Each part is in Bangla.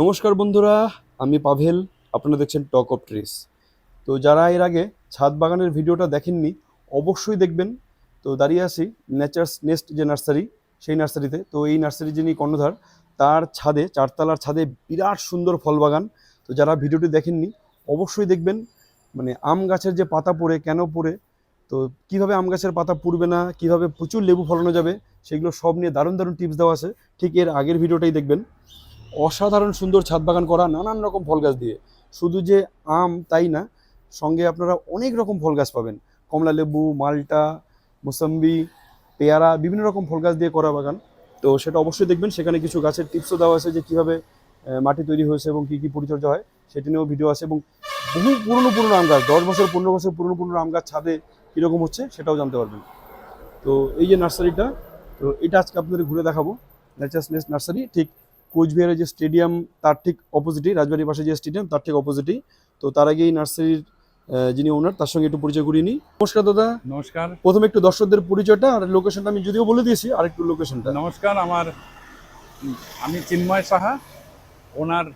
নমস্কার বন্ধুরা, আমি পাভেল, আপনারা দেখছেন টক অফ ট্রিস তো যারা এর আগে ছাদ বাগানের ভিডিওটা দেখেননি, অবশ্যই দেখবেন। তো দাঁড়িয়ে আছি নেচার্স নেস্ট যে নার্সারি, সেই নার্সারিতে। তো এই নার্সারি যিনি কর্ণধার, তার ছাদে, চারতলার ছাদে বিরাট সুন্দর ফল বাগান। তো যারা ভিডিওটি দেখেননি, অবশ্যই দেখবেন। মানে আম গাছের যে পাতা পড়ে, কেন পড়ে, তো কীভাবে আম গাছের পাতা পুড়বে না, কীভাবে প্রচুর লেবু ফলানো যাবে, সেগুলো সব নিয়ে দারুণ দারুণ টিপস দেওয়া আছে। ঠিক এর আগের ভিডিওটাই দেখবেন। অসাধারণ সুন্দর ছাদ বাগান করা নানান রকম ফল গাছ দিয়ে। শুধু যে আম তাই না, সঙ্গে আপনারা অনেক রকম ফল গাছ পাবেন। কমলা লেবু, মালটা, মোসাম্বি, পেয়ারা, বিভিন্ন রকম ফল গাছ দিয়ে করা বাগান। তো সেটা অবশ্যই দেখবেন, সেখানে কিছু গাছের টিপসও দেওয়া আছে যে কীভাবে মাটি তৈরি হয়েছে এবং কী কী পরিচর্যা হয়, সেটি নিয়েও ভিডিও আছে এবং বহু পুরনো পুরনো আম গাছ, দশ বছর, পনেরো বছর পুরনো পুরনো আম গাছ ছাদে কীরকম হচ্ছে সেটাও জানতে পারবেন। তো এই যে নার্সারিটা, তো এটা আজকে আপনাদের ঘুরে দেখাবো। নেচার্স নেস্ট নার্সারি ঠিক কোচবিহারের যে স্টেডিয়াম তার ঠিক অপোজিটেই রাজবাড়ির পাশে যে স্টেডিয়াম তার ঠিক অপোজিটেই তো তার আগে এই নার্সারির যিনি ওনার তার সঙ্গে একটু পরিচয় করিয়ে নিই। নমস্কার দাদা। নমস্কার। প্রথমে একটু দর্শকদের পরিচয়টা আর লোকেশনটা আমি যদিও বলে দিয়েছি আর একটু লোকেশনটা নমস্কার আমার আমি Chinmoy Saha owner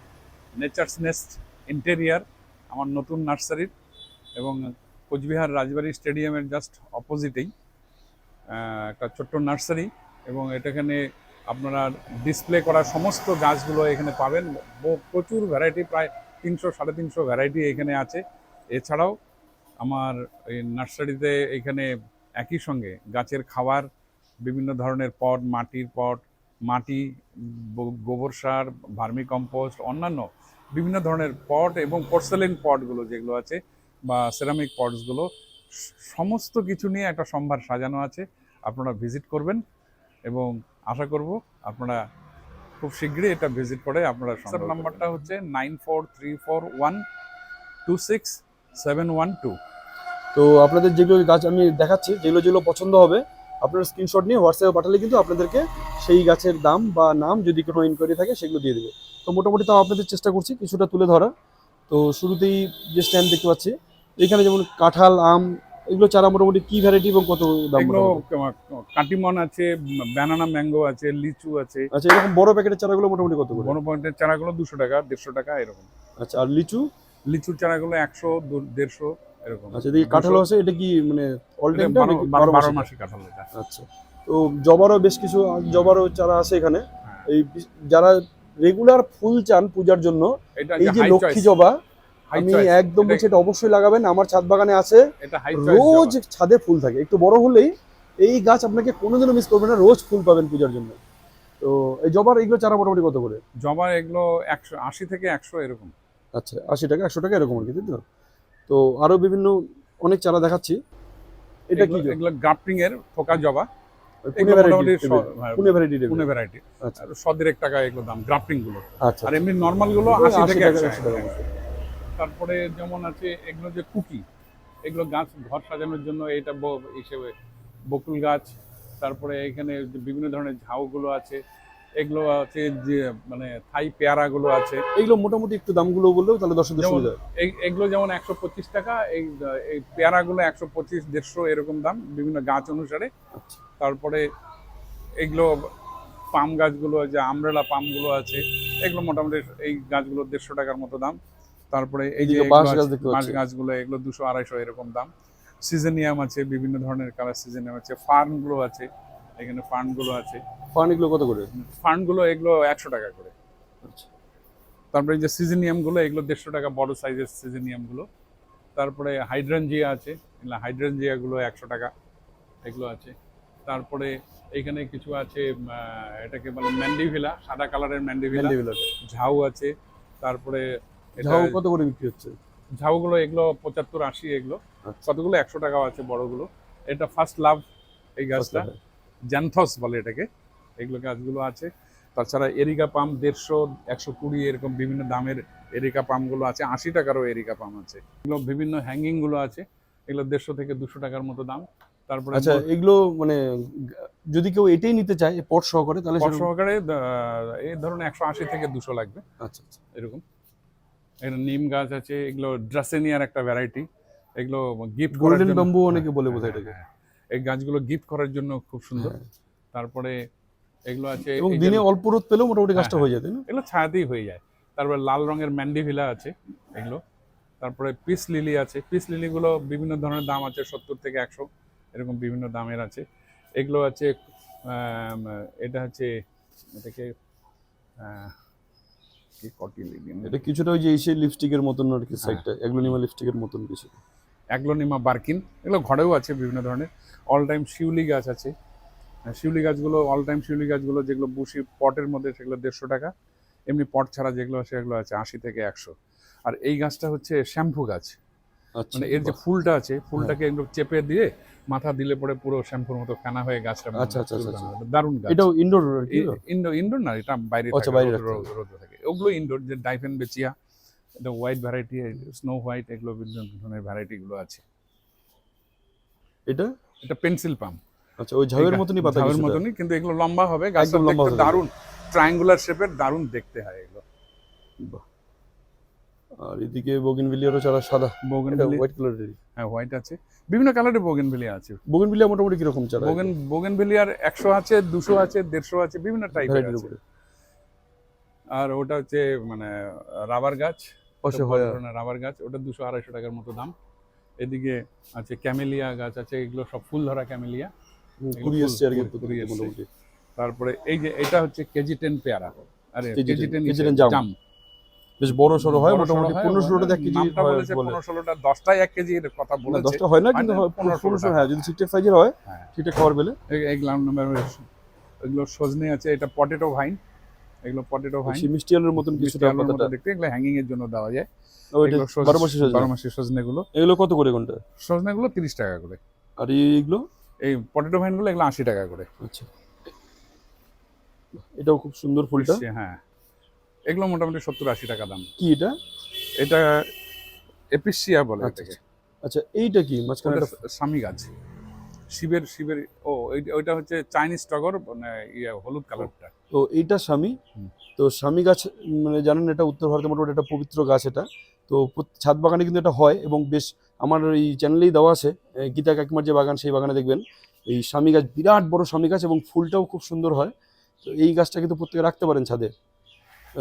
nature's nest interior আমার নতুন নার্সারির এবং কোচবিহার রাজবাড়ি স্টেডিয়ামের জাস্ট অপোজিটেই একটা ছোট্ট নার্সারি এবং এটাখানে আপনারা ডিসপ্লে করা সমস্ত গাছগুলো এখানে পাবেন। প্রচুর ভ্যারাইটি প্রায় তিনশো, সাড়ে তিনশো ভ্যারাইটি এখানে আছে। এছাড়াও আমার এই নার্সারিতে এখানে একই সঙ্গে গাছের খাবার বিভিন্ন ধরনের পট, মাটির পট, মাটি গোবর সার, ভার্মি কম্পোস্ট, অন্যান্য বিভিন্ন ধরনের পট এবং পোর্সেলিন পটগুলো যেগুলো আছে বা সেরামিক পটসগুলো সমস্ত কিছু নিয়ে একটা সম্ভার সাজানো আছে। আপনারা ভিজিট করবেন এবং আশা করব আপনারা খুব শীঘ্রই এটা ভিজিট করে আপনারা হোয়াটসঅ্যাপ নাম্বারটা হচ্ছে nine four three four one two six seven one two তো আপনাদের যেগুলো গাছ আমি দেখাচ্ছি যেগুলো যেগুলো পছন্দ হবে আপনারা স্ক্রিনশট নিয়ে হোয়াটসঅ্যাপে পাঠালে কিন্তু আপনাদেরকে সেই গাছের দাম বা নাম যদি কোনো ইনকোয়ারি থাকে সেগুলো দিয়ে দেবে। তো মোটামুটি তাও আপনাদের চেষ্টা করছি কিছুটা তুলে ধরা তো শুরুতেই যে স্ট্যান্ড দেখতে পাচ্ছি এখানে যেমন কাঁঠাল আম এগুলো চারা মোটামুটি কি ভ্যারাইটি এবং কত দাম এগুলো কাটিমন আছে ব্যানানা ম্যাঙ্গো আছে লিচু আছে। আচ্ছা এরকম বড় প্যাকেটের চারাগুলো মোটামুটি কত করে? বড় পয়েন্টের চারাগুলো দুশো টাকা দেড়শো টাকা এরকম। আচ্ছা আর লিচু? লিচুর চারাগুলো একশো দেড়শো এরকম। আচ্ছা এদিকে কাঁঠালও আছে? এটা কি মানে অল টাইম বারো- মাসি? কাঁঠাল এটা। আচ্ছা তো জবারও বেশ কিছু জবারও চারা আছে এখানে। হ্যাঁ। এই যারা রেগুলার ফুল চান পূজার জন্য এই যে লক্ষ্মী জবা আমি একদম বলছি এটা অবশ্যই লাগাবেন। আমার ছাদ বাগানে আছে। রোজ ছাদে ফুল থাকে। একটু বড় হলেই এই গাছ আপনাকে কোনোদিনও মিস করবে না। রোজ ফুল পাবেন পূজার জন্য। তো এই জবার এইগুলো চারা মোটামুটি কত করে? জবা এগুলো একশো আশি থেকে একশো এরকম। আচ্ছা আশি টাকা একশো টাকা এরকম আর কি তো? তো আরও বিভিন্ন অনেক চারা দেখাচ্ছি। এটা কি এগুলো- এগুলো গ্রাফটিং এর থোকা জবা পুনে ভ্যারাইটি পুনে ভ্যারাইটি আচ্ছা। সদেরেক টাকা এগুলো দাম গ্রাফটিংগুলো আচ্ছা আর এমনি নর্মালগুলো আশি থেকে একশো টাকা। তারপরে যেমন আছে এগুলো যে কুকি এগুলো গাছ ঘর সাজানোর জন্য এটা হিসেবে বকুল গাছ তারপরে এখানে বিভিন্ন ধরনের ঝাউগুলো আছে এগুলো আছে যে মানে থাই পেয়ারাগুলো আছে। এইগুলো মোটামুটি একটু দামগুলো বললেও তাহলে দশ এই- এগুলো যেমন একশো পঁচিশ টাকা এই এই পেয়ারাগুলো একশো পঁচিশ দেড়শো এরকম দাম বিভিন্ন গাছ অনুসারে। আচ্ছা। তারপরে এগুলো পাম গাছগুলো যে আমরেলা পামগুলো আছে এগুলো মোটামুটি এই গাছগুলো দেড়শো টাকার মতো দাম। তারপরে এই যে বাঁশ। গাছগুলো এগুলো দুশো আড়াইশো এরকম দাম। সিজনিয়াম আছে বিভিন্ন ধরনের কালার সিজনিয়াম আছে ফার্নগুলো আছে এখানে ফার্নগুলো আছে। ফান কত করে? ফার্নগুলো এগুলো একশো টাকা করে। আচ্ছা। তারপরে এই যে সিজনিয়ামগুলো এগুলো দেড়শো টাকা বড় সাইজের সিজনিয়ামগুলো। তারপরে হাইড্রানজিয়া আছে হাইড্রানজিয়াগুলো একশো টাকা এগুলো আছে। তারপরে এখানে কিছু আছে এটাকে বলে ম্যান্ডিভিলা সাদা কালারের ম্যান্ডিভিলা। ঝাউ আছে তারপরে ঝাউ কত করে বিক্রি হচ্ছে? ঝাউগুলো এগুলো পঁচাত্তর আশি এগুলো। আচ্ছা। কতগুলো? একশো টাকাও আছে বড়গুলো। এটা ফার্স্ট লাভ এই গাছটা। জ্যান্থস বলে এটাকে। এগুলো গাছগুলো আছে। তাছাড়া এরিকা পাম দেড়শো একশো কুড়ি এরকম বিভিন্ন দামের এরিকা পামগুলো আছে। আশি টাকারও এরিকা পাম আছে। এগুলো বিভিন্ন হ্যাঙ্গিংগুলো আছে। এগুলো দেড়শো থেকে দুশো টাকার মতো দাম। তারপরে আচ্ছা এগুলো মানে যদি কেউ এটাই নিতে চায় পট সহকারে তাহলে পট সহকারে এই ধরুন একশো আশি থেকে দুশো লাগবে। আচ্ছা আচ্ছা। এরকম। এখানে নিম গাছ আছে এগুলো ড্রাসেনিয়ার একটা ভ্যারাইটি এগুলো গিফট গোল্ডেন ব্যাম্বু অনেকে বলে বোধহয় এটাকে। এই গাছগুলো গিফট করার জন্য খুব সুন্দর। হ্যাঁ। তারপরে এগুলো আছে এবং দিনে অল্প রোদ পেলেও মোটামুটি গাছটা হ্যাঁ, হয়ে। যায় না? এগুলো ছায়াতেই হয়ে যায়। তারপরে লাল রঙের ম্যান্ডিভিলা আছে এগুলো। তারপরে পিস লিলি আছে। পিস লিলিগুলো বিভিন্ন ধরনের দাম আছে সত্তর থেকে একশো। এরকম বিভিন্ন দামের আছে। এগুলো আছে এটা হচ্ছে এটাকে কি এটা কিছুটা ওই যে সেই লিপস্টিকের মতন আর কি হ্যাঁ। সাইডটা এগুলো লিপস্টিকের মতন কিছু। অ্যাগ্লোনিমা বার্কিন এগুলো ঘরেও আছে বিভিন্ন ধরনের। অল টাইম শিউলি গাছ আছে। শিউলি গাছগুলো অল টাইম শিউলি গাছগুলো যেগুলো বুশি পটের মধ্যে সেগুলো দেড়শো টাকা। এমনি পট ছাড়া যেগুলো সেগুলো আছে আশি থেকে একশো। আর এই গাছটা হচ্ছে শ্যাম্পু গাছ। আচ্ছা মানে এর যে ফুলটা আছে ফুলটাকে একটু চেপে দিয়ে মাথা দিলে পরে পুরো শ্যাম্পুর মতো ফেনা হয়ে গাছটা আচ্ছা, আচ্ছা। দারুণ গাছ। এটাও ইনডোর ইনডোর ইনডোর না এটা বাইরে আচ্ছা, বাইরে রোদে থাকে। ওগুলো ইনডোর যে ডাইফেন বেচিয়া এটা হোয়াইট ভ্যারাইটি স্নো হোয়াইট এগুলো বিভিন্ন ধরনের ভ্যারাইটি গুলো আছে। এটা? এটা পেন্সিল পাম আচ্ছা ওই ঝাউয়ের মতনই পাতা ঝাউয়ের মতনই কিন্তু এগুলো লম্বা হবে একদম লম্বা হবে। দারুণ ট্রায়াঙ্গুলার শেপের দারুণ দেখতে হয় এগুলো। আর এদিকে বোগেনভিলিয়ারও চারা সাদা বোগেনভিলিয়া হোয়াইট কালারের হ্যাঁ হোয়াইট আছে। বিভিন্ন কালারের বোগেনভিলিয়া আছে। বোগেনভিলিয়া মোটামুটি কীরকম চারা? বোগেন বোগেনভিলিয়ার একশো আছে দুশো আছে দেড়শো আছে বিভিন্ন টাইপের আছে। আর ওটা হচ্ছে মানে রাবার গাছ রাবার গাছ ওটা দুশো আড়াইশো টাকার মতো দাম। এদিকে আছে ক্যামেলিয়া গাছ আছে এগুলো সব ফুল ধরা ক্যামেলিয়া। এগুলো তারপরে এই যে এটা হচ্ছে কেজি টেন পেয়ারা। আরে কেজি টেন KG10 জাম। বেশ বড় সড়ো হয় মোটামুটি পনেরো ষোলোটা এক কেজি বলে। পনেরো ষোলোটা দশটায় এক কেজি কথা না, বলেছে। দশটা হয় না কিন্তু না, হয় পনেরো ষোলোটা। হ্যাঁ যদি ঠিকঠাক সাইজের হয় হ্যাঁ। ঠিকঠাক খাবার পেলে। এই নাম্বার এগুলো সজনে আছে এটা পটেটো ভাইন এগুলো পটেটো মিষ্টি আলুর মতন কিছুটা দেখতে এগুলো হ্যাঙ্গিং এর জন্য দেওয়া যায়। ওইটা এগুলো সজ- বারো মাসে বারো মাসি সজনে গুলো এগুলো কত করে কোনটা? সজনে গুলো তিরিশ টাকা করে। আর এইগুলো? এই পটেটো ভাইনগুলো এগুলো আশি টাকা করে। আচ্ছা। এটাও খুব সুন্দর ফুলটা। হ্যাঁ। এগুলো মোটামুটি সত্তর আশি টাকা দাম। কি এটা? এটা এপিসিয়া বলে আচ্ছা, এটাকে। আচ্ছা। এইটা কি? মাঝখানে একটা- গাছ। শিবের শিবের ও ওইটা- ওইটা হচ্ছে চাইনিজ টগর মানে ইয়ে হলুদ কালারটা। তো এইটা স্বামী। তো স্বামী গাছ মানে জানেন এটা উত্তর ভারতের মোটামুটি একটা পবিত্র গাছ এটা। তো ছাদ বাগানে কিন্তু এটা হয় এবং বেশ আমার এই চ্যানেলেই দেওয়া আছে। গীতা কাকিমার যে বাগান সেই বাগানে দেখবেন। এই স্বামী গাছ বিরাট বড় স্বামী গাছ এবং ফুলটাও খুব সুন্দর হয়। তো এই গাছটা কিন্তু প্রত্যেকে রাখতে পারেন ছাদে।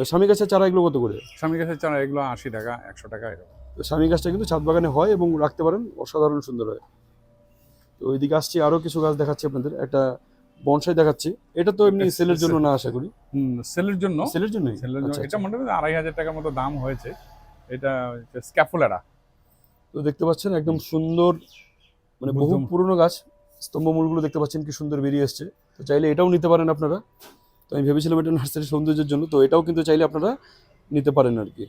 স্বামী গাছের চারা এগুলো কত করে? স্বামী গাছের চারা এগুলো আশি টাকা একশো টাকা এরকম। তো স্বামী গাছটা কিন্তু ছাদ বাগানে হয় এবং রাখতে পারেন অসাধারণ সুন্দর হয়। তো ওইদিকে আসছি আরও কিছু গাছ দেখাচ্ছি আপনাদের। একটা বনসাই দেখাচ্ছি। এটা তো এমনি সেলের জন্য না আশা করি। সেলের জন্য। সেলের জন্যই? সেলের জন্য। আচ্ছা, এটা মোটামুটি আড়াই হাজার টাকার মতো দাম হয়েছে। এটা স্ক্যাফুলারা তো দেখতে পাচ্ছেন একদম সুন্দর মানে বহু পুরনো গাছ। স্তম্ভমূলগুলো দেখতে পাচ্ছেন কি সুন্দর বেরিয়ে এসছে। তো চাইলে এটাও নিতে পারেন আপনারা। তো আমি ভেবেছিলাম এটা নার্সারি সৌন্দর্যের জন্য। তো এটাও কিন্তু চাইলে আপনারা নিতে পারেন আর কি।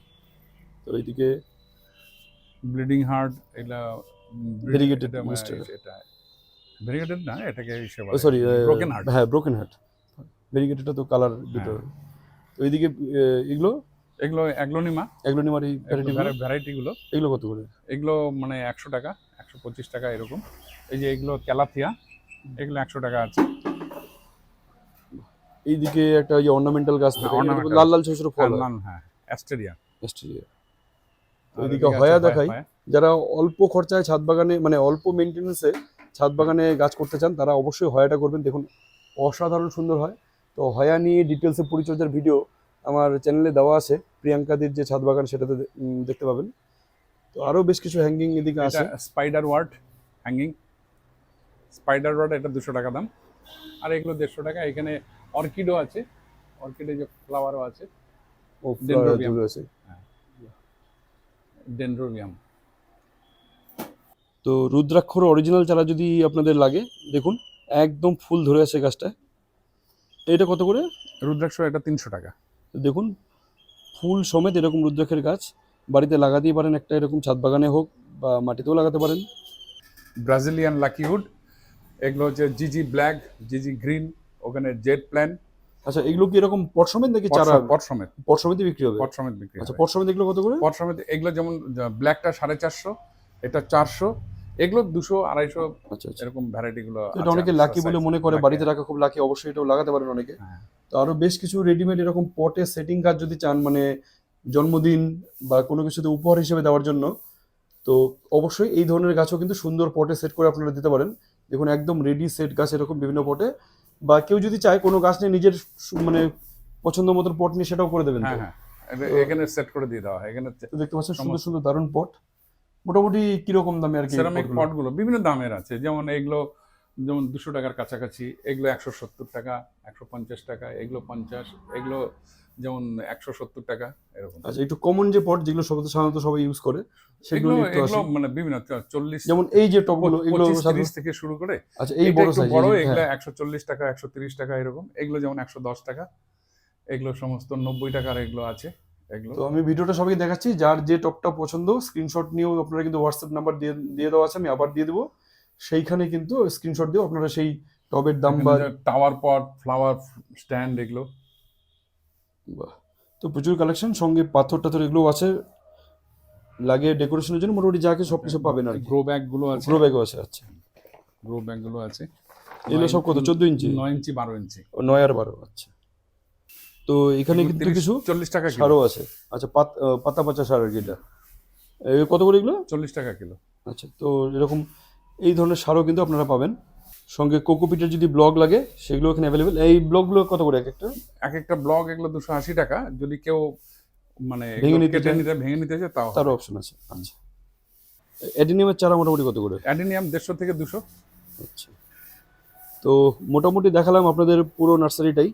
তো এইদিকে ব্লিডিং হার্ট এটা- monstera. এটা। ভেরিগেটেড না এটাকে সরি ব্রোকেন হার্ট হ্যাঁ ব্রোকেন হার্ট ভেরিগেটেডটা তো কালার দুটো। হ্যাঁ। তো এইদিকে এগুলো? এগুলো অ্যাগ্লোনিমা। এগুলো নিমার এই এগুলো কত করে? এগুলো মানে একশো টাকা একশো পঁচিশ টাকা এরকম। এই যে এগুলো ক্যালাথিয়া এগুলো একশো টাকা আছে। এইদিকে একটা ওই অর্নামেন্টাল গাছ। লাল লাল ছোট ছোট ফল লাল, হ্যাঁ অ্যাস্টেরিয়া। অস্ট্রেলিয়া আর ওইদিকে হয়া দেখাই যারা অল্প খরচায় ছাদ বাগানে মানে অল্প মেনটেন্যান্সে ছাদ বাগানে গাছ করতে চান তারা অবশ্যই হয়াটা করবেন। দেখুন অসাধারণ সুন্দর হয়। তো হয়া নিয়ে ডিটেলসে পরিচর্যার ভিডিও আমার চ্যানেলে দেওয়া আছে। প্রিয়াঙ্কাদির যে ছাদ বাগান সেটাতে দেখতে পাবেন। তো আরও বেশ কিছু হ্যাঙ্গিং এদিকে আছে। Spiderwort hanging spiderwort এটা দুশো টাকা দাম। আর এগুলো দেড়শো টাকা। এখানে অর্কিডও আছে। অর্কিডে যে ফ্লাওয়ারও আছে। ও আছে। ডেন্ড্রোবিয়াম তো রুদ্রাক্ষর অরিজিনাল চারা যদি আপনাদের লাগে দেখুন একদম ফুল ধরে আছে গাছটা। এটা কত করে? রুদ্রাক্ষ এটা তিনশো টাকা। দেখুন ফুল সমেত এরকম রুদ্রাক্ষের গাছ। বাড়িতে লাগাতেই পারেন একটা এরকম ছাদ বাগানে হোক বা মাটিতেও লাগাতে পারেন। ব্রাজিলিয়ান লাকিউড এগুলো হচ্ছে জিজি ব্ল্যাক জিজি গ্রিন ওখানে জেড প্ল্যান আচ্ছা এগুলো কি এরকম পট সমেত নাকি চারা? পট সমেত। পট সমেতই বিক্রি হবে? পট সমেত বিক্রি আচ্ছা হয় পট সমেত এগুলো কত করে? পট সমেত এগুলো যেমন ব্ল্যাকটা সাড়ে চারশো এটা চারশো। এগুলো দুশো আড়াইশো আচ্ছা আচ্ছা। এরকম ভ্যারাইটি গুলো এটা অনেকে লাকি বলে মনে করে বাড়িতে রাখা খুব লাকি অবশ্যই এটাও লাগাতে পারেন অনেকে। হ্যাঁ। তো আরও বেশ কিছু রেডিমেড এরকম পটে সেটিং গাছ যদি চান মানে জন্মদিন বা কোনো কিছুতে উপহার হিসেবে দেওয়ার জন্য তো অবশ্যই এই ধরনের গাছও কিন্তু সুন্দর পটে সেট করে আপনারা দিতে পারেন। দেখুন একদম রেডি সেট গাছ এরকম বিভিন্ন পটে বা কেউ যদি চায় কোনো গাছ নিয়ে নিজের মানে পছন্দ মতন পট নিয়ে সেটাও করে দেবেন। হ্যাঁ হ্যাঁ। এখানে সেট করে দিয়ে দেওয়া হয়। এখানে দেখতে পাচ্ছেন সুন্দর সুন্দর দারুণ পট মোটামুটি কীরকম দামে আর কি সেরামিক পটগুলো? বিভিন্ন দামের আছে। যেমন এগুলো যেমন দুশো টাকার কাছাকাছি এগুলো একশো সত্তর টাকা একশো পঞ্চাশ টাকা এগুলো পঞ্চাশ এগুলো যেমন একশো সত্তর টাকা এরকম। আচ্ছা একটু কমন যে পট যেগুলো সব সাধারণত সবাই ইউজ করে সেগুলো এগুলো মানে বিভিন্ন চল্লিশ যেমন এই যে টপগুলো এগুলো তিরিশ থেকে শুরু করে আচ্ছা এই বড় সাইজ বড় এগুলো একশো চল্লিশ টাকা একশো তিরিশ টাকা এরকম। এগুলো যেমন একশো দশ টাকা এগুলো সমস্ত নব্বই টাকার এগুলো আছে। তো আমি ভিডিওটা সবাইকে দেখাচ্ছি যার যে টপটা পছন্দ স্ক্রিনশট নিয়েও আপনারা কিন্তু হোয়াটসঅ্যাপ নাম্বার দিয়ে দিয়ে দেওয়া আছে আমি আবার দিয়ে দেবো। সেইখানে কিন্তু স্ক্রিনশট দিয়েও আপনারা সেই টবের দাম বা টাওয়ার পট ফ্লাওয়ার স্ট্যান্ড এগুলো। বাহ। তো প্রচুর কালেকশন সঙ্গে পাথর টাথর এগুলো আছে। লাগে ডেকোরেশনের জন্য মোটামুটি যা কিছু সব কিছু পাবেন আর গ্রো ব্যাগগুলো আছে। গ্রো ব্যাগও আছে আচ্ছা। গ্রো ব্যাগগুলো আছে। এগুলো সব কত? চোদ্দ ইঞ্চি? নয় ইঞ্চি বারো ইঞ্চি। নয় আর বারো আচ্ছা। তো এখানে কিন্তু কিছু চল্লিশ টাকা সারও আছে। আচ্ছা পাত পাতা পচা সার আর কি এটা। কত করে এগুলো? চল্লিশ টাকা কিলো। আচ্ছা তো এরকম এই ধরনের সারও কিন্তু আপনারা পাবেন। সঙ্গে কোকোপিটের যদি ব্লগ লাগে সেগুলো এখানে অ্যাভেলেবেল এই ব্লগগুলো কত করে এক একটা? এক একটা ব্লগ এগুলো দুশো আশি টাকা। যদি কেউ মানে ভেঙে নিতে? নিতে ভেঙে নিতে চায় তাও তারও অপশন আছে। আচ্ছা। অ্যাডিনিয়ামের চারা মোটামুটি কত করে? অ্যাডিনিয়াম দেড়শো থেকে দুশো। আচ্ছা। তো মোটামুটি দেখালাম আপনাদের পুরো নার্সারিটাই।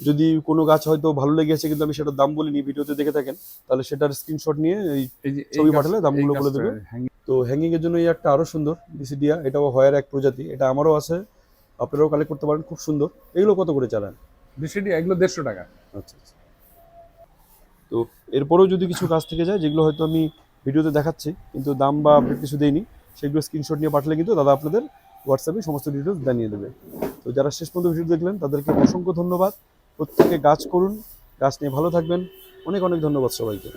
যদি কোনো গাছ হয়তো ভালো লেগে লেগেছে কিন্তু আমি সেটার দাম বলিনি ভিডিওতে দেখে থাকেন তাহলে সেটার স্ক্রিনশট নিয়ে এই ছবি পাঠালে দামগুলো বলে দেবে। তো হ্যাঙ্গিং এর জন্য এই একটা আরও সুন্দর ডিসিডিয়া এটাও হয়ার এক প্রজাতি এটা আমারও আছে আপনারাও কালেক্ট করতে পারেন খুব সুন্দর। এগুলো কত করে চালান? বিসিডি এগুলো দেড়শো টাকা। আচ্ছা আচ্ছা। তো এরপরেও যদি কিছু কাজ থেকে যায় যেগুলো হয়তো আমি ভিডিওতে দেখাচ্ছি কিন্তু দাম বা কিছু দেইনি সেগুলো স্ক্রিনশট নিয়ে পাঠালে কিন্তু দাদা আপনাদের হোয়াটসঅ্যাপে সমস্ত ডিটেলস জানিয়ে দেবে। তো যারা শেষ পর্যন্ত ভিডিও দেখলেন তাদেরকে অসংখ্য ধন্যবাদ। প্রত্যেকে গাছ করুন গাছ নিয়ে ভালো থাকবেন। অনেক অনেক ধন্যবাদ সবাইকে।